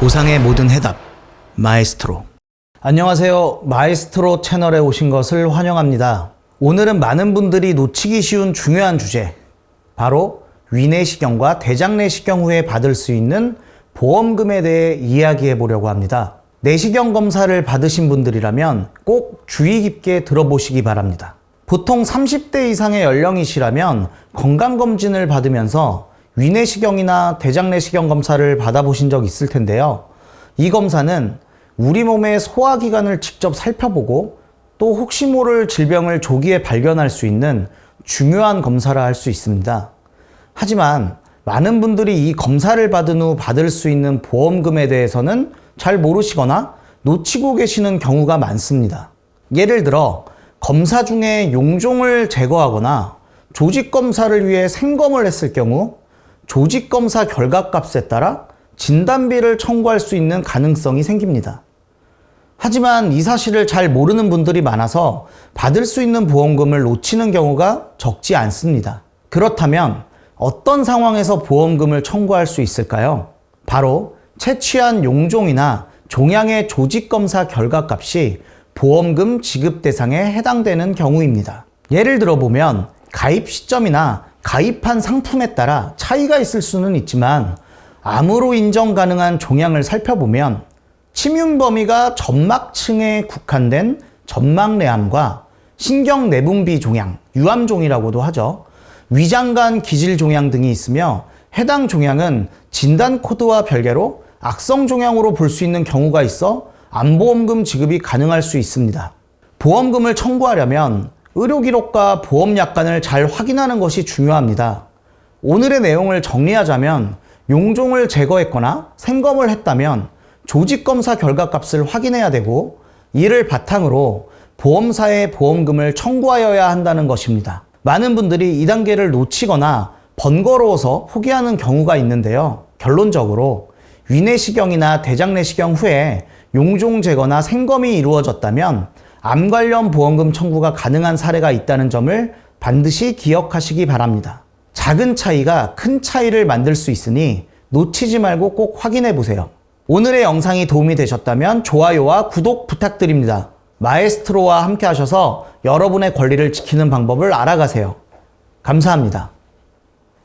보상의 모든 해답 마에스트로. 안녕하세요. 마에스트로 채널에 오신 것을 환영합니다. 오늘은 많은 분들이 놓치기 쉬운 중요한 주제 바로 위내시경과 대장내시경 후에 받을 수 있는 보험금에 대해 이야기해 보려고 합니다. 내시경 검사를 받으신 분들이라면 꼭 주의 깊게 들어보시기 바랍니다. 보통 30대 이상의 연령이시라면 건강검진을 받으면서 위내시경이나 대장내시경 검사를 받아보신 적 있을 텐데요. 이 검사는 우리 몸의 소화기관을 직접 살펴보고 또 혹시 모를 질병을 조기에 발견할 수 있는 중요한 검사라 할 수 있습니다. 하지만 많은 분들이 이 검사를 받은 후 받을 수 있는 보험금에 대해서는 잘 모르시거나 놓치고 계시는 경우가 많습니다. 예를 들어 검사 중에 용종을 제거하거나 조직 검사를 위해 생검을 했을 경우 조직 검사 결과값에 따라 진단비를 청구할 수 있는 가능성이 생깁니다. 하지만 이 사실을 잘 모르는 분들이 많아서 받을 수 있는 보험금을 놓치는 경우가 적지 않습니다. 그렇다면 어떤 상황에서 보험금을 청구할 수 있을까요? 바로 채취한 용종이나 종양의 조직 검사 결과값이 보험금 지급 대상에 해당되는 경우입니다. 예를 들어 보면 가입 시점이나 가입한 상품에 따라 차이가 있을 수는 있지만 암으로 인정 가능한 종양을 살펴보면 침윤 범위가 점막층에 국한된 점막내암과 신경내분비 종양, 유암종이라고도 하죠. 위장관 기질 종양 등이 있으며 해당 종양은 진단 코드와 별개로 악성 종양으로 볼 수 있는 경우가 있어 암보험금 지급이 가능할 수 있습니다. 보험금을 청구하려면 의료 기록과 보험 약관을 잘 확인하는 것이 중요합니다. 오늘의 내용을 정리하자면 용종을 제거했거나 생검을 했다면 조직 검사 결과 값을 확인해야 되고 이를 바탕으로 보험사에 보험금을 청구하여야 한다는 것입니다. 많은 분들이 이 단계를 놓치거나 번거로워서 포기하는 경우가 있는데요. 결론적으로 위내시경이나 대장내시경 후에 용종 제거나 생검이 이루어졌다면 암 관련 보험금 청구가 가능한 사례가 있다는 점을 반드시 기억하시기 바랍니다. 작은 차이가 큰 차이를 만들 수 있으니 놓치지 말고 꼭 확인해 보세요. 오늘의 영상이 도움이 되셨다면 좋아요와 구독 부탁드립니다. 마에스트로와 함께 하셔서 여러분의 권리를 지키는 방법을 알아가세요. 감사합니다.